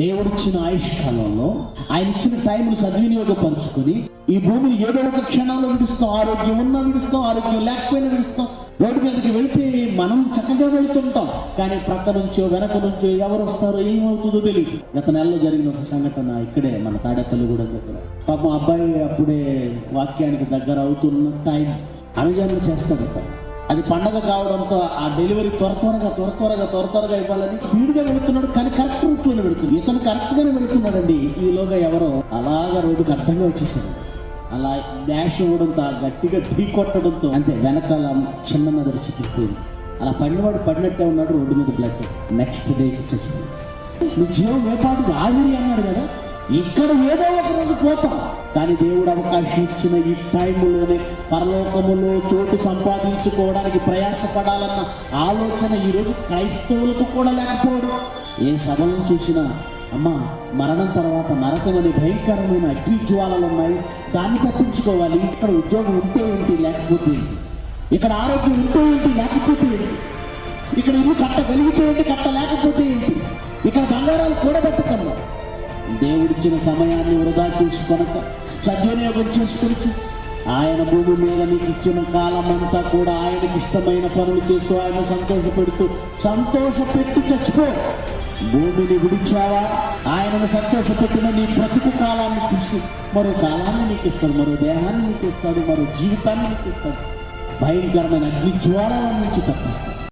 దేవుడిచ్చిన ఆయుష్ కాలంలో ఆయన ఇచ్చిన టైంను సద్వినియోగపరుచుకొని ఈ భూమిని ఏదో ఒక క్షణంలో విడుస్తాం ఆరోగ్యం ఉన్నా విడుస్తాం ఆరోగ్యం లేకపోయినా విడుస్తాం రోడ్డు మీదకి వెళితే మనం చక్కగా వెళుతుంటాం. కానీ ప్రక్క నుంచో వెనక నుంచో ఎవరు వస్తారో ఏమవుతుందో తెలియదు గత నెలలో జరిగిన ఒక సంఘటన ఇక్కడే మన తాడేపల్లిగూడెం దగ్గర. పాపం అబ్బాయి అప్పుడే వాక్యానికి దగ్గర అవుతున్న టైం. అమెజాన్లో చేస్తాడట. అది పండగ కావడంతో ఆ డెలివరీ త్వర త్వరగా త్వర త్వరగా త్వర త్వరగా ఇవ్వాలని స్పీడ్గా వెళుతున్నాడు కానీ కరెక్ట్ రూట్లోనే వెళుతుంది ఇతను కరెక్ట్గానే వెళుతున్నాడండి. ఈలోగా ఎవరో అలాగా రోడ్డుకు అడ్డంగా వచ్చేసాడు అలా డాష్ ఇవ్వడంతో గట్టిగా ఢీ కొట్టడంతో అంతే వెనకాల చిన్న మెదడు చిక్కిపోయింది అలా పడినవాడు పడినట్టే ఉన్నాడు రోడ్డు మీద బ్లడ్ నెక్స్ట్ డేకి చచ్చిపోయింది నీ జీవం వేపాటికి ఆవిరి అన్నాడు కదా? ఇక్కడ ఏదో ఒక రోజు పోతాం. కానీ దేవుడు అవకాశం ఇచ్చిన ఈ టైంలోనే పరలోకములో చోటు సంపాదించుకోవడానికి ప్రయాసపడాలన్న ఆలోచన ఈరోజు క్రైస్తవులకు కూడా లేకపోవడం. ఏ సభలను చూసినా అమ్మా మరణం తర్వాత నరకం అనే భయంకరమైన అగ్ని జ్వాలలు ఉన్నాయి. దాన్ని తప్పించుకోవాలి. ఇక్కడ ఉద్యోగం ఉంటే ఏంటి లేకపోతే. ఇక్కడ ఆరోగ్యం ఉంటే ఏంటి లేకపోతే. ఏంటి ఇక్కడ ఇల్లు కట్టగలిగితే ఏంటి కట్టలేకపోతే. ఏంటి ఇక్కడ బంగారాలు కూడబెట్టకమ్మా. దేవుడిచ్చిన సమయాన్ని వృధా చేసుకొనక సద్వినియోగం చేసుకొచ్చు ఆయన భూమి మీద నీకు ఇచ్చిన కాలం అంతా కూడా ఆయనకి ఇష్టమైన పనులు చేస్తూ ఆయన సంతోషపెడుతూ సంతోషపెట్టి చచ్చిపో. భూమిని విడిచావా? ఆయనను సంతోషపెట్టిన నీ బ్రతుకు కాలాన్ని చూసి మరో కాలాన్ని నీకు ఇస్తాడు మరో దేహాన్ని నీకు ఇస్తాడు మరో జీవితాన్ని నీకు ఇస్తాడు. భయంకరమైన అగ్ని జ్వాలల నుంచి తప్పిస్తాడు.